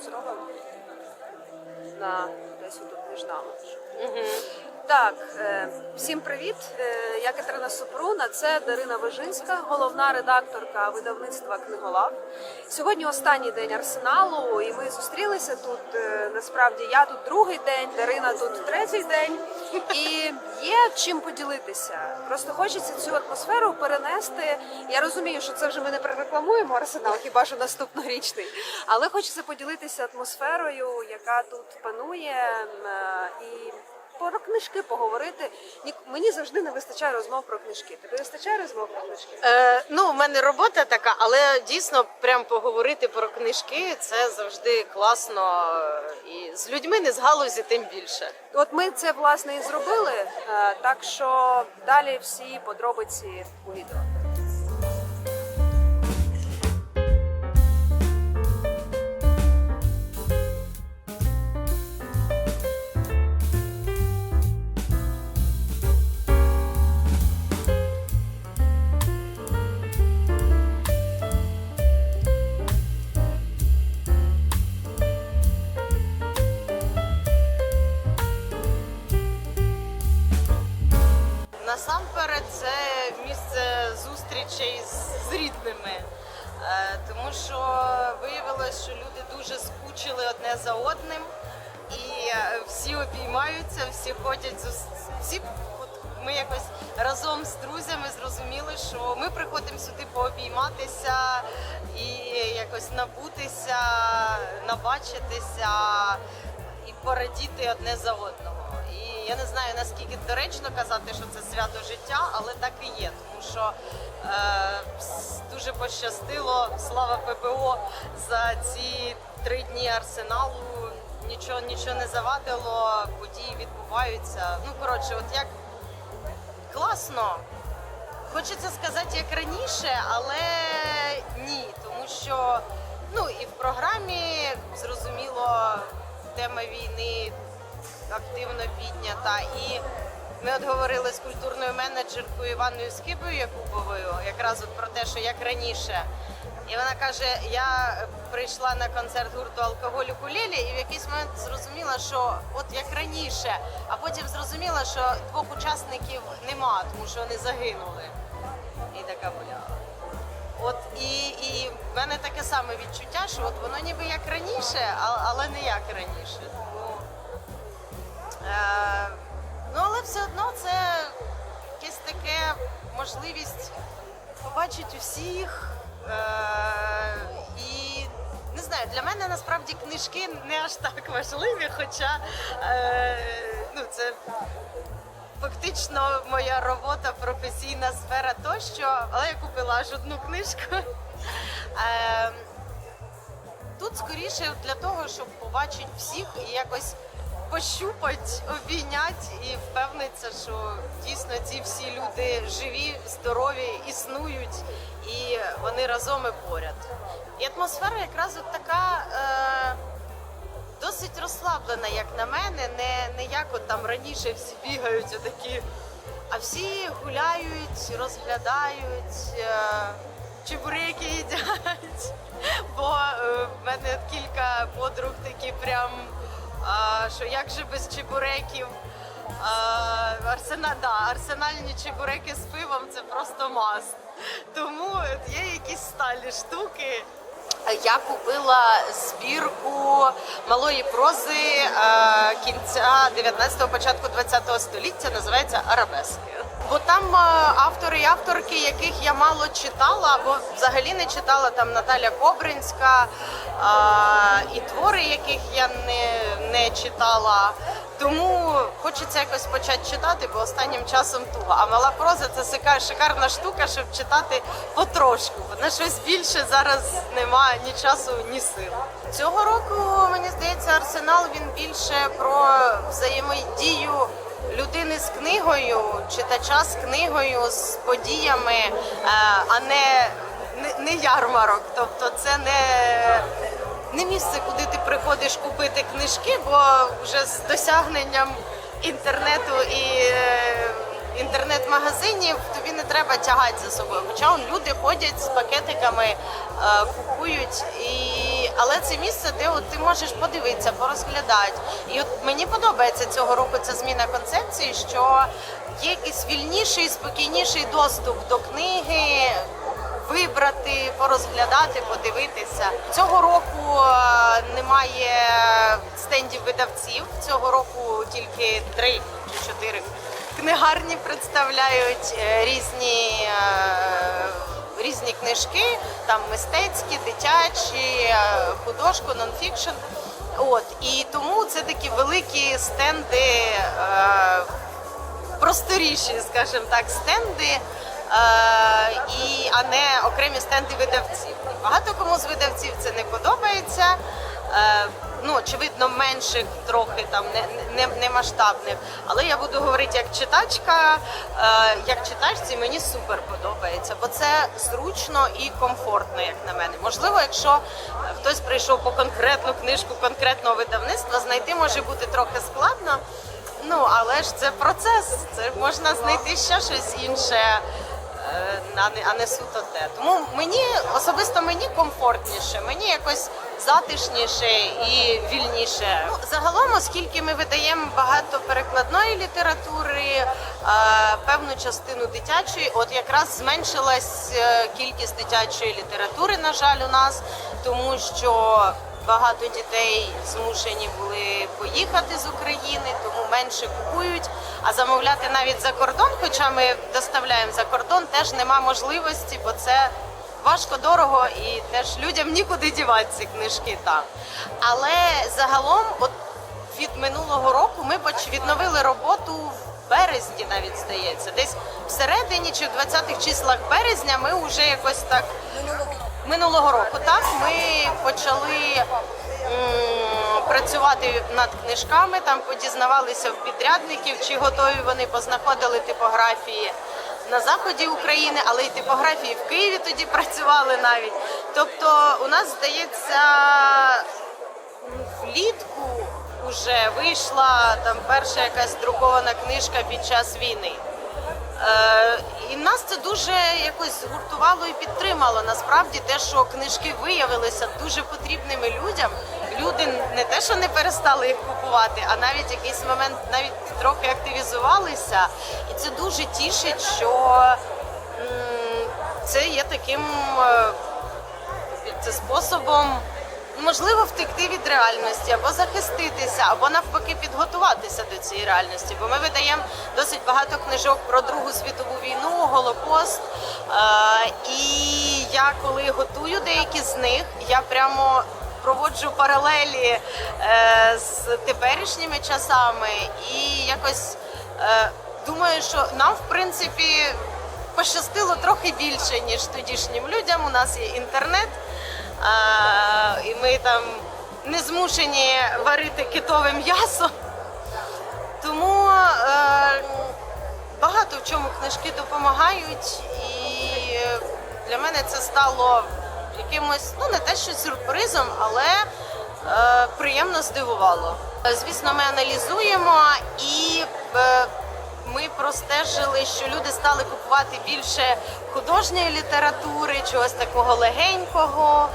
зробимо. На десь тут між нами. Так, е, всім привіт. Е, я Катерина Супруна. Це Дарина Вижинська, головна редакторка видавництва Книголав. Сьогодні останній день арсеналу, і ми зустрілися тут. е, насправді я тут другий день, Дарина тут третій день. І є чим поділитися. Просто хочеться цю атмосферу перенести. Я розумію, що це вже ми не прорекламуємо арсенал, хіба що наступнорічний. Але хочеться поділитися атмосферою, яка тут панує. І про книжки поговорити. Ні- Мені завжди не вистачає розмов про книжки. Тобі вистачає розмов про книжки? Е, ну, у мене робота така, але дійсно прям поговорити про книжки це завжди класно. І з людьми не з галузі, тим більше. От ми це власне і зробили. е, Так що далі всі подробиці у відео. Набачитися і порадіти одне за одного. І я не знаю наскільки доречно казати, що це свято життя, але так і є, тому що е, дуже пощастило. Слава ППО за ці три дні арсеналу. Нічого нічого не завадило, події відбуваються. Ну коротше, от як класно. Хочеться сказати як раніше, але ні, тому що ну і в програмі зрозуміло тема війни активно піднята. І ми от говорили з культурною менеджеркою Іваною Скибою Якубовою, якраз от про те, що як раніше. І вона каже: я прийшла на концерт гурту алкоголь Кулелі і в якийсь момент зрозуміла, що от як раніше, а потім зрозуміла, що двох учасників нема, тому що вони загинули. І така бля. От і, і в мене таке саме відчуття, що от воно ніби як раніше, але не як раніше. Тому, е, ну але все одно це якесь таке можливість побачити усіх. Е, і не знаю, для мене насправді книжки не аж так важливі, хоча е, ну, це фактично моя робота, професійна сфера тощо, але я купила аж одну книжку. Е, Тут скоріше для того, щоб побачити всіх і якось пощупати, обійняти і впевнитися, що дійсно ці всі люди живі, здорові, існують і вони разом і поряд. І атмосфера якраз от така. Е, розслаблена, як на мене, не, не як от там раніше всі бігають отакі, а всі гуляють, розглядають, е, чебуреки їдять. Бо е, в мене кілька подруг такі прям, що як же без чебуреків. Арсена, да, арсенальні чебуреки з пивом це просто маст. Тому є якісь сталі штуки. Я купила збірку малої прози е, кінця 19-го, початку 20-го століття, називається Арабески. Бо там е, автори і авторки, яких я мало читала, або взагалі не читала там Наталя Кобринська, е, і твори, яких я не, не читала. Тому хочеться якось почати читати, бо останнім часом туго. А мала проза це шикарна штука, щоб читати потрошку. На щось більше зараз немає ні часу, ні сил. Цього року мені здається, арсенал він більше про взаємодію людини з книгою, читача з книгою, з подіями, е, а не, не, не ярмарок. Тобто, це не не місце, куди ти приходиш купити книжки, бо вже з досягненням інтернету і е, інтернет-магазинів тобі не треба тягати за собою. Хоча он люди ходять з пакетиками, е, купують і але це місце, де от ти можеш подивитися, порозглядати. І от мені подобається цього року ця зміна концепції, що є якийсь вільніший, спокійніший доступ до книги. Вибрати, порозглядати, подивитися. Цього року е, немає стендів видавців. Цього року тільки три чи чотири книгарні представляють е, різні, е, різні книжки, там мистецькі, дитячі, художку, нонфікшн. От і тому це такі великі стенди, просторіші, скажімо так, стенди. Е, і, а не окремі стенди видавців. Багато кому з видавців це не подобається. Е, ну, очевидно, менших трохи там не, не, не масштабних. Але я буду говорити як читачка, е, як читачці мені супер подобається, бо це зручно і комфортно, як на мене. Можливо, якщо хтось прийшов по конкретну книжку конкретного видавництва, знайти може бути трохи складно. Ну, але ж це процес. Це можна знайти ще щось інше, а не, суто те. Тому мені особисто мені комфортніше, мені якось затишніше і вільніше. Ну, загалом, оскільки ми видаємо багато перекладної літератури, е, певну частину дитячої, от якраз зменшилась е, кількість дитячої літератури, на жаль, у нас, тому що багато дітей змушені були поїхати з України, тому менше купують. А замовляти навіть за кордон, хоча ми доставляємо за кордон, теж нема можливості, бо це важко дорого і теж людям нікуди дівати ці книжки там. Але загалом, от від минулого року, ми відновили роботу в березні, навіть здається, десь всередині чи в 20-х числах березня ми вже якось так минулого року. Так ми почали працювати над книжками, там подізнавалися в підрядників, чи готові вони познаходили типографії на заході України, але й типографії в Києві тоді працювали навіть. Тобто, у нас здається влітку вже вийшла там перша якась друкована книжка під час війни. Е, і нас це дуже якось згуртувало і підтримало. Насправді те, що книжки виявилися дуже потрібними людям. Люди не те, що не перестали їх купувати, а навіть якийсь момент навіть трохи активізувалися. І це дуже тішить, що це є таким е, це способом. Можливо, втекти від реальності або захиститися, або навпаки підготуватися до цієї реальності. Бо ми видаємо досить багато книжок про Другу світову війну, Голокост. Е, і я коли готую деякі з них, я прямо проводжу паралелі е, з теперішніми часами і якось е, думаю, що нам в принципі пощастило трохи більше ніж тодішнім людям. У нас є інтернет. І ми там не змушені варити китове м'ясо. Тому е, багато в чому книжки допомагають, і для мене це стало якимось, ну не те, що сюрпризом, але е, приємно здивувало. Звісно, ми аналізуємо і е, ми простежили, що люди стали купувати більше художньої літератури, чогось такого легенького,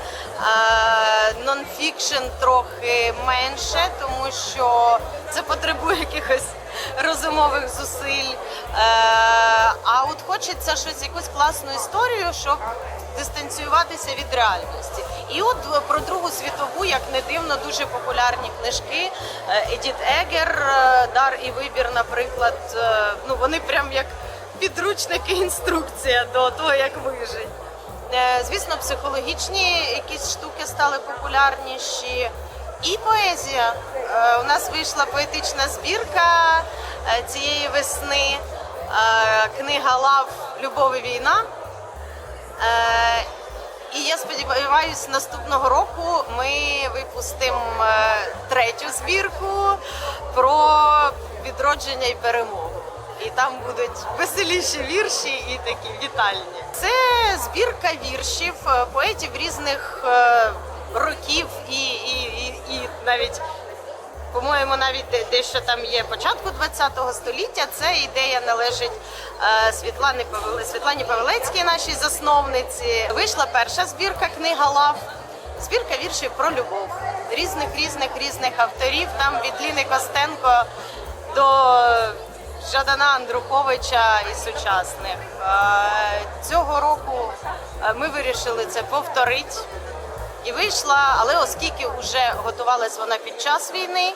нонфікшн трохи менше, тому що це потребує якихось розумових зусиль. Е, а от хочеться щось, якусь класну історію, щоб дистанціюватися від реальності. І от е, про Другу світову, як не дивно, дуже популярні книжки. Е, Едіт Егер, е, Дар і вибір, наприклад, ну вони прям як підручники, інструкція до того, як вижити. Е, Звісно, психологічні якісь штуки стали популярніші. І поезія. У нас вийшла поетична збірка цієї весни. Книга Лав Любов і війна. Е, І я сподіваюся, наступного року ми випустимо е, третю збірку про відродження і перемогу. І там будуть веселіші вірші і такі вітальні. Це збірка віршів е, поетів різних років і, і, і, і навіть по-моєму, навіть де- дещо там є початку ХХ століття. Це ідея належить е, Світлани Павел... Світлані Павелецькій, нашій засновниці. Вийшла перша збірка книга Лав. збірка віршів про любов різних різних різних авторів, там від Ліни Костенко до Жадана Андруховича і сучасних. Е, Цього року е, ми вирішили це повторити. І вийшла, але оскільки вже готувалась вона під час війни,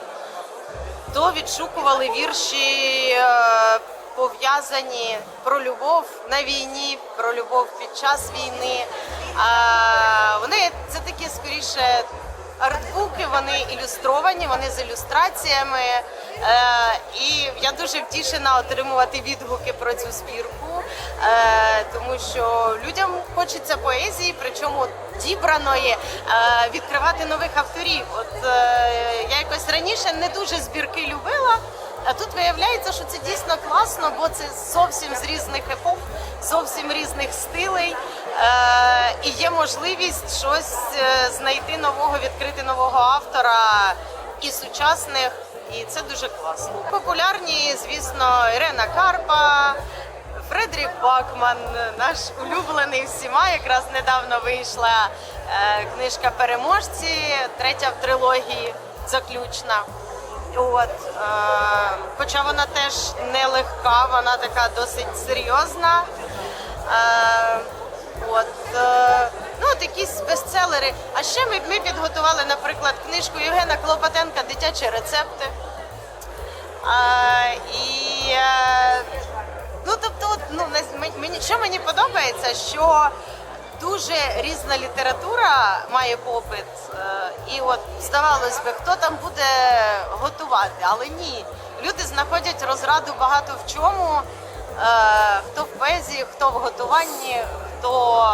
то відшукували вірші е, пов'язані про любов на війні, про любов під час війни. Вони це такі скоріше артбуки, вони ілюстровані, вони з ілюстраціями. Е, і я дуже втішена отримувати відгуки про цю збірку, е, тому що людям хочеться поезії, причому дібраної, е, відкривати нових авторів. От я якось раніше не дуже збірки любила. А тут виявляється, що це дійсно класно, бо це зовсім з різних епох, зовсім різних стилей. Е, і є можливість щось е, знайти нового, відкрити нового автора і сучасних, і це дуже класно. Популярні, звісно, Ірена Карпа. Фредрік Бакман, наш улюблений всіма, якраз недавно вийшла е, книжка Переможці, третя в трилогії, заключна. От, е, хоча вона теж не легка, вона така досить серйозна. Е, от, е, ну, от якісь бестселери. А ще ми, ми підготували, наприклад, книжку Євгена Клопотенка Дитячі рецепти. Е, і е, ну, тобто, ну, мені, що мені подобається, що дуже різна література має попит. е, І от здавалось би, хто там буде готувати, але ні. Люди знаходять розраду багато в чому. Е, Хто в поезії, хто в готуванні, хто,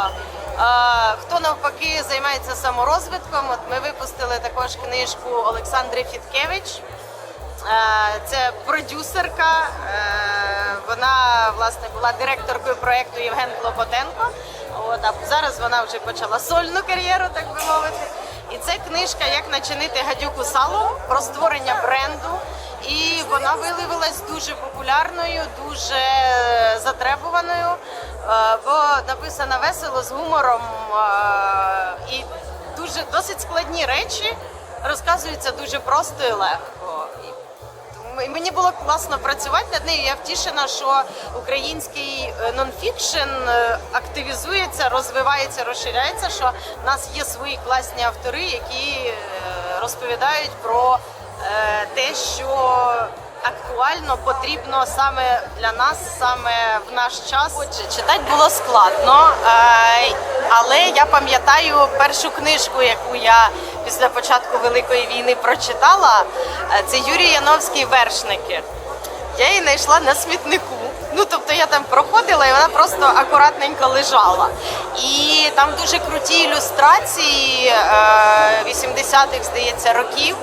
е, хто навпаки займається саморозвитком. От ми випустили також книжку Олександри Фіткевич. Це продюсерка. Вона власне була директоркою проєкту Євген Клопотенко. От, а зараз вона вже почала сольну кар'єру, так би мовити. І це книжка Як начинити гадюку салом про створення бренду. І вона виявилась дуже популярною, дуже затребуваною, е, бо написана весело з гумором е, і дуже досить складні речі розказуються дуже просто і легко. Мені було класно працювати над нею. Я втішена, що український е, нонфікшн е, активізується, розвивається, розширяється. Що в нас є свої класні автори, які е, розповідають про те, що актуально потрібно саме для нас, саме в наш час. Отже, читати було складно, але я пам'ятаю першу книжку, яку я після початку Великої війни прочитала. Е, Це Юрій Яновський вершники. Я її знайшла на смітнику. Ну тобто я там проходила, і вона просто акуратненько лежала. І там дуже круті ілюстрації е, 80-х, здається, років.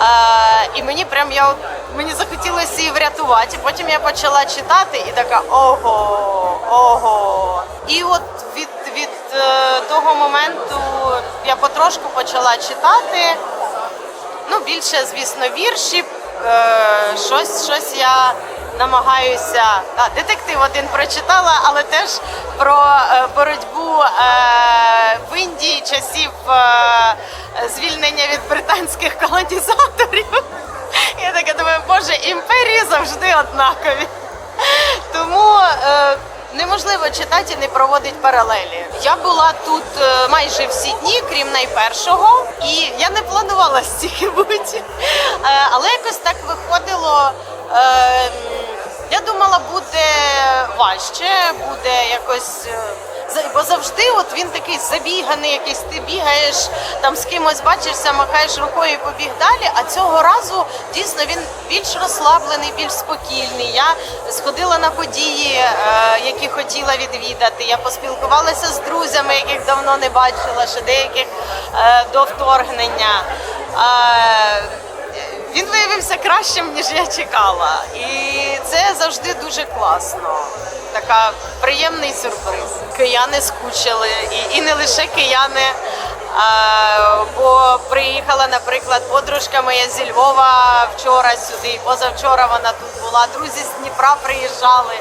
Е, і мені прям я мені захотілося її врятувати. Потім я почала читати і така ого, ого. І от від, від е, того моменту я потрошку почала читати. Ну, більше, звісно, вірші. Е, щось, щось я намагаюся. А, детектив один прочитала, але теж про е, боротьбу е, в Індії часів е, звільнення від британських колонізаторів. Я така думаю, боже, імперії завжди однакові. Тому е, неможливо читати і не проводити паралелі. Я була тут е, майже всі дні, крім найпершого, і я не планувала стільки бути. Е, але якось так виходило. Е, я думала, буде важче, буде якось. Бо завжди от він такий забіганий, якийсь ти бігаєш там з кимось, бачишся, махаєш рукою і побіг далі. А цього разу дійсно він більш розслаблений, більш спокійний. Я сходила на події, е, які хотіла відвідати. Я поспілкувалася з друзями, яких давно не бачила, ще деяких е, до вторгнення. Е, він виявився кращим, ніж я чекала. І це завжди дуже класно. Така приємний сюрприз. Кияни скучили, і, і не лише кияни. А, бо приїхала, наприклад, подружка моя зі Львова вчора сюди, позавчора вона тут була. Друзі з Дніпра приїжджали.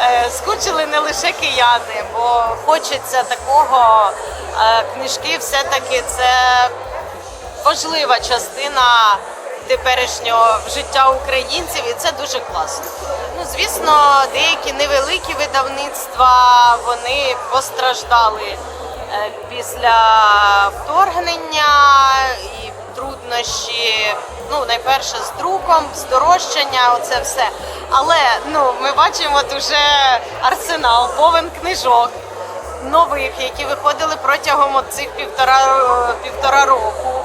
е, скучили не лише кияни, бо хочеться такого. Е, Книжки все-таки це важлива частина теперішнього життя українців, і це дуже класно. Ну, звісно, деякі невеликі видавництва вони постраждали е, після вторгнення і труднощі. Ну, найперше з друком, здорожчання, оце все. Але ну, ми бачимо дуже арсенал, повен книжок нових, які виходили протягом цих півтора, півтора року.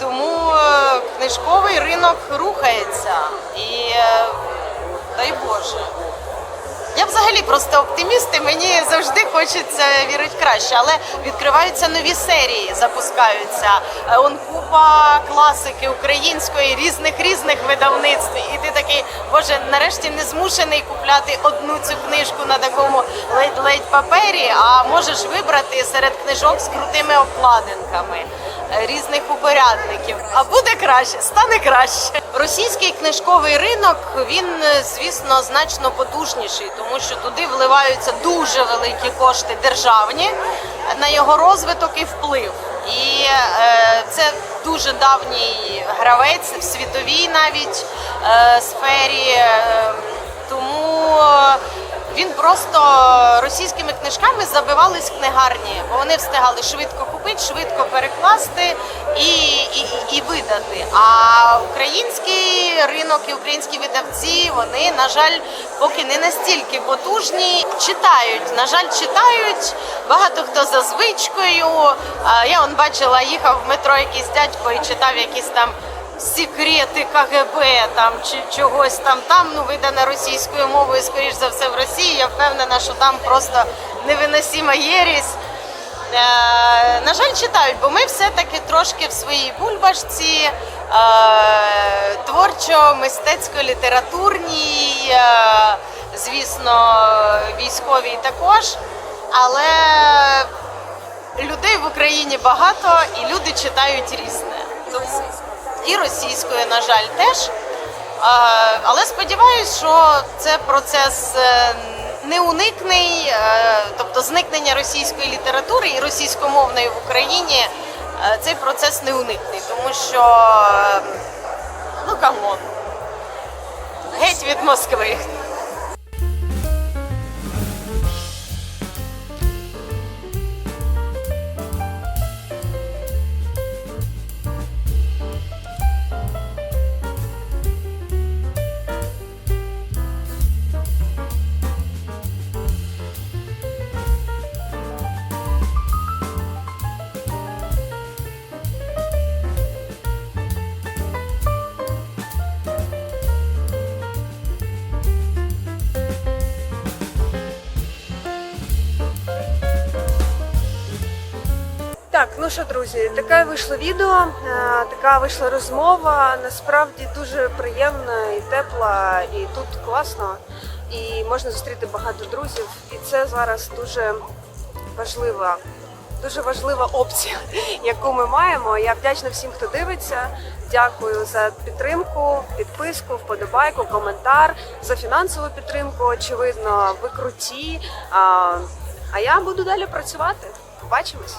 Тому е, книжковий ринок рухається і е, дай Боже. Я взагалі просто оптиміст, і мені завжди хочеться вірити краще, але відкриваються нові серії, запускаються. Е, Он купа класики української, різних різних видавництв. І ти такий, боже, нарешті не змушений купляти одну цю книжку на такому ледь-ледь папері, а можеш вибрати серед книжок з крутими обкладинками різних упорядників. А буде краще, стане краще. Російський книжковий ринок він, е, звісно, значно потужніший, тому що туди вливаються дуже великі кошти державні на його розвиток і вплив. І е, це дуже давній гравець в світовій навіть е, сфері. Е, тому він просто російськими книжками забивались книгарні, бо вони встигали швидко купити, швидко перекласти і, і, і видати. А український ринок і українські видавці вони, на жаль, поки не настільки потужні. Читають, на жаль, читають. Багато хто за звичкою. Я он бачила, їхав в метро якийсь дядько і читав якісь там. Секрети КГБ там чи чогось там там ну видане російською мовою, скоріш за все в Росії. Я впевнена, що там просто невиносима єрість. Е, на жаль, читають, бо ми все-таки трошки в своїй бульбашці, е, творчо-мистецько-літературній, е, звісно, військовій також. Але людей в Україні багато і люди читають різне. І російською, на жаль, теж. Але сподіваюся, що це процес е, неуникний, е, тобто зникнення російської літератури і російськомовної в Україні. е, Цей процес неуникний, тому що ну камон, геть від Москви. Ну що, друзі, таке вийшло відео, е, така вийшла розмова. Насправді дуже приємна і тепла, і тут класно, і можна зустріти багато друзів. І це зараз дуже важлива, дуже важлива опція, яку ми маємо. Я вдячна всім, хто дивиться. Дякую за підтримку, підписку, вподобайку, коментар, за фінансову підтримку. Очевидно, ви круті. А, а я буду далі працювати. Побачимось.